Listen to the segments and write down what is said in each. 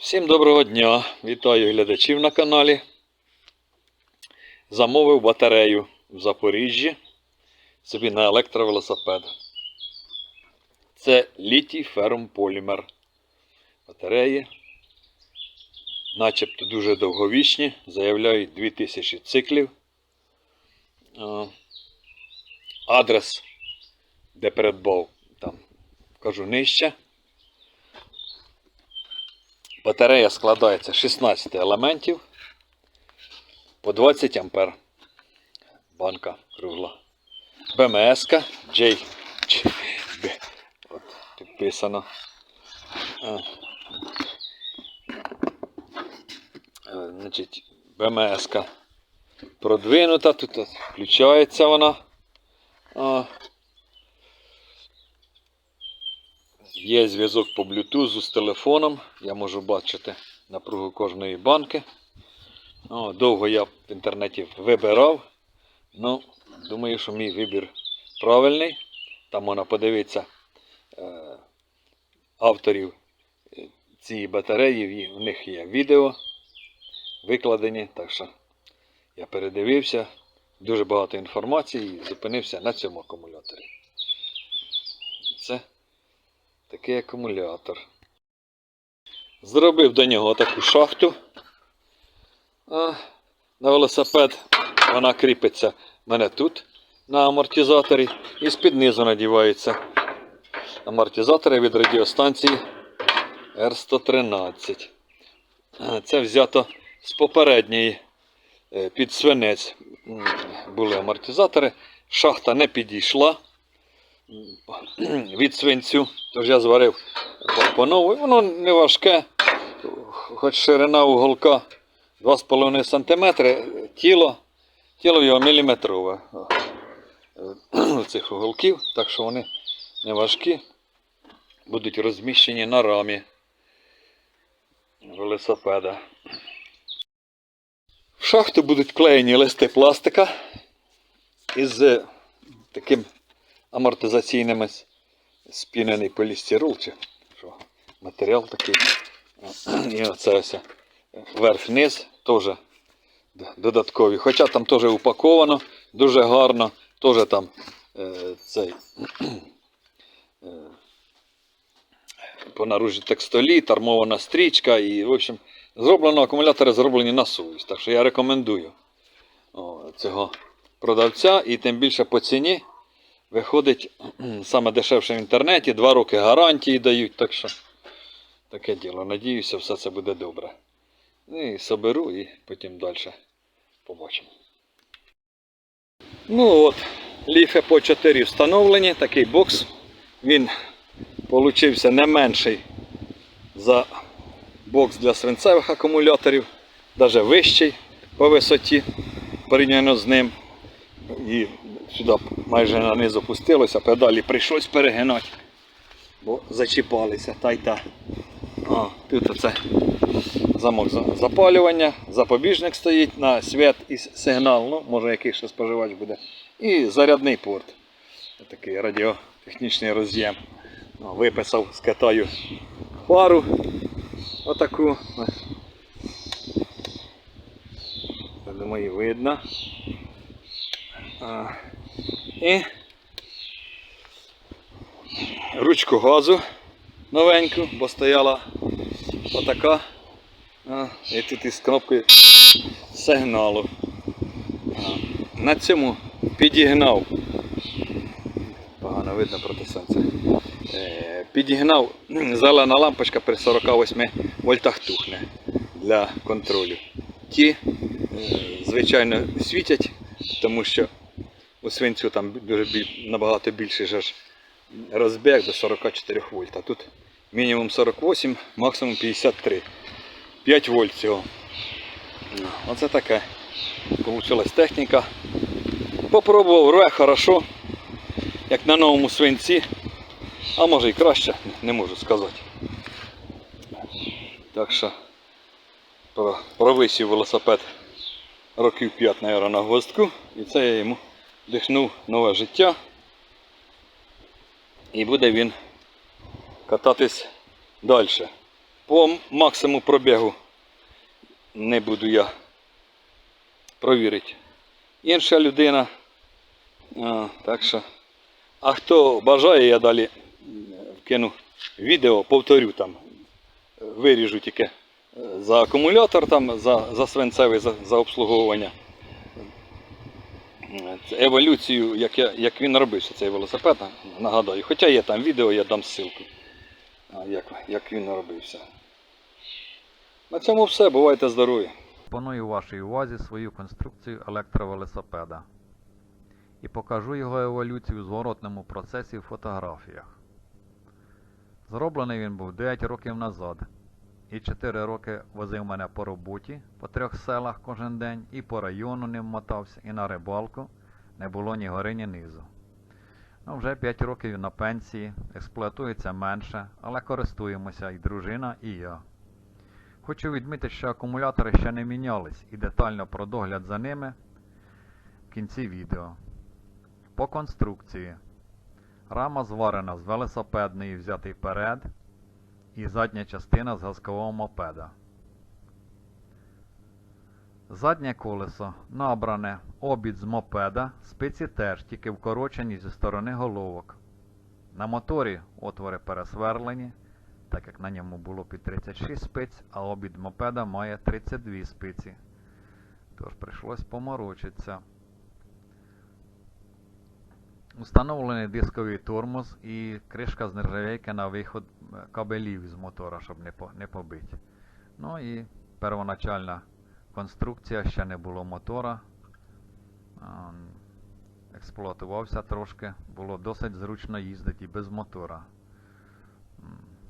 Всім доброго дня! Вітаю глядачів на каналі. Замовив батарею в Запоріжжі собі на електровелосипед. Це літій ферум полімер. Батареї, начебто дуже довговічні, заявляють 2000 циклів. Адрес, де передбав, там кажу нижче. Батарея складається з 16 елементів по 20 ампер. Банка кругла. БМС J. От, підписано. Е, Значить, БМС продвинута, тут включається вона. А. Є зв'язок по Bluetooth з телефоном. Я можу бачити напругу кожної банки. О, довго я в інтернеті вибирав. Ну, думаю, що мій вибір правильний. Там можна подивитися е, авторів е, цієї батареї. У них є відео викладені. Так що я передивився. Дуже багато інформації і зупинився на цьому акумуляторі. Такий акумулятор. Зробив до нього таку шахту. На велосипед вона кріпиться в мене тут на амортизаторі і з-під низу надіваються амортизатори від радіостанції R113. Це взято з попередньої е, під свинець були амортизатори. Шахта не підійшла від свинцю. Тож я зварив по- по. Воно не важке, хоч ширина уголка 2,5 см, тіло, тіло його міліметрове цих уголків, так що вони не важкі, будуть розміщені на рамі велосипеда. В шахту будуть клеєні листи пластика із таким амортизаційними спінений полістирол, чи що, матеріал такий. І оце ось верх-низ теж додаткові. Хоча там теж упаковано дуже гарно, теж там е, цей е, по наружі текстолі, армована стрічка і, в общем, зроблено акумулятори зроблені на совість. Так що я рекомендую о, цього продавця і тим більше по ціні виходить саме дешевше в інтернеті, два роки гарантії дають, так що таке діло. Надіюся, все це буде добре. Ну і соберу і потім далі побачимо. Ну от, ліфи по 4 встановлені, такий бокс. Він получився не менший за бокс для свинцевих акумуляторів, навіть вищий по висоті порівняно з ним. І сюди майже на низ опустилося, педалі прийшлось перегинати, бо зачіпалися та й та. А, тут оце замок запалювання, запобіжник стоїть на свят і сигнал, ну, може який ще споживач буде. І зарядний порт. Такий радіотехнічний роз'єм. Ну, Виписав з Китаю пару. Отаку. Я думаю, видно. І ручку газу новеньку, бо стояла отака. І тут із кнопкою сигналу. На цьому підігнав. Погано видно проти сонця. Е, підігнав зелена лампочка при 48 вольтах тухне для контролю. Ті, е, звичайно, світять, тому що у свинцю там дуже набагато більший ж розбіг до 44 вольт. А тут мінімум 48, максимум 53. 5 вольт цього. Ну, Оце таке. Получилась техніка. Попробував рве хорошо, як на новому свинці. А може і краще, не можу сказати. Так що провисів велосипед років 5, мабуть, на гвоздку. І це я йому дихнув нове життя. І буде він кататись далі. по максимуму пробігу не буду я провірити. Інша людина. А, так що. А хто бажає, я далі вкину відео, повторю там, виріжу тільки е, за акумулятор, там, за, за свинцевий, за, за обслуговування. Еволюцію, як, я, як він робився, цей велосипед, нагадаю. Хоча є там відео, я дам ссылку, як, як він робився. На цьому все, бувайте здорові. Пропоную вашій увазі свою конструкцію електровелосипеда і покажу його еволюцію в зворотному процесі в фотографіях. Зроблений він був 9 років назад. І 4 роки возив мене по роботі по трьох селах кожен день, і по району ним мотався, і на рибалку не було ні гори, ні низу. Ну, вже 5 років на пенсії, експлуатується менше, але користуємося і дружина, і я. Хочу відмітити, що акумулятори ще не мінялись і детально про догляд за ними в кінці відео. По конструкції. Рама зварена з велосипедної взятий перед і задня частина з газкового мопеда. Заднє колесо набране обід з мопеда, спиці теж тільки вкорочені зі сторони головок. На моторі отвори пересверлені, так як на ньому було під 36 спиць, а обід мопеда має 32 спиці. Тож прийшлось поморочитися. Установлений дисковий тормоз і кришка з нержавейки на виход кабелів з мотора, щоб не, по, не побити. Ну і первоначальна конструкція, ще не було мотора. Експлуатувався трошки, було досить зручно їздити без мотора.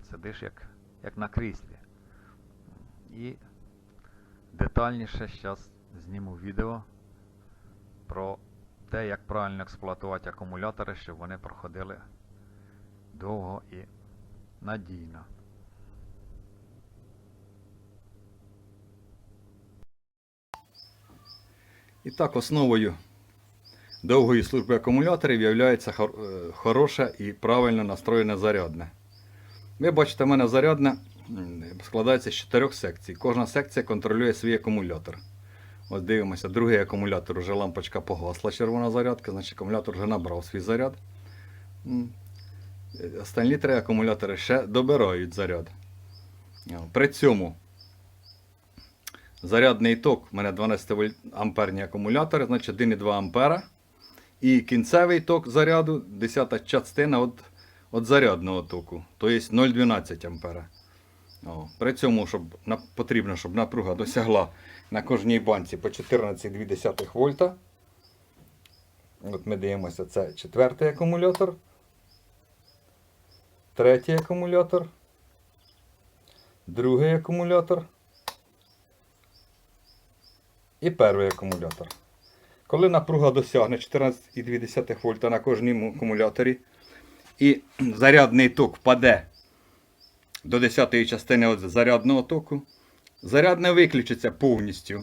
Сидиш як, як на кріслі. І детальніше зараз зніму відео про те, як правильно експлуатувати акумулятори, щоб вони проходили довго і надійно. І так, основою довгої служби акумуляторів є хороше і правильно настроєне зарядне. Ви бачите, в мене зарядне складається з чотирьох секцій. Кожна секція контролює свій акумулятор. Ось дивимося, другий акумулятор вже лампочка погасла, червона зарядка, значить акумулятор вже набрав свій заряд. Останні три акумулятори ще добирають заряд. При цьому зарядний ток, у мене 12 амперні акумулятори, значить 1,2 ампера. І кінцевий ток заряду 10 частина від, від зарядного току, тобто 0,12 ампера. О, при цьому щоб, на, потрібно, щоб напруга досягла на кожній банці по 14,2 вольта. От ми дивимося, це четвертий акумулятор. Третій акумулятор. Другий акумулятор. І перший акумулятор. Коли напруга досягне 14,2 вольта на кожному акумуляторі і зарядний ток впаде до 10 частини зарядного току, заряд не виключиться повністю.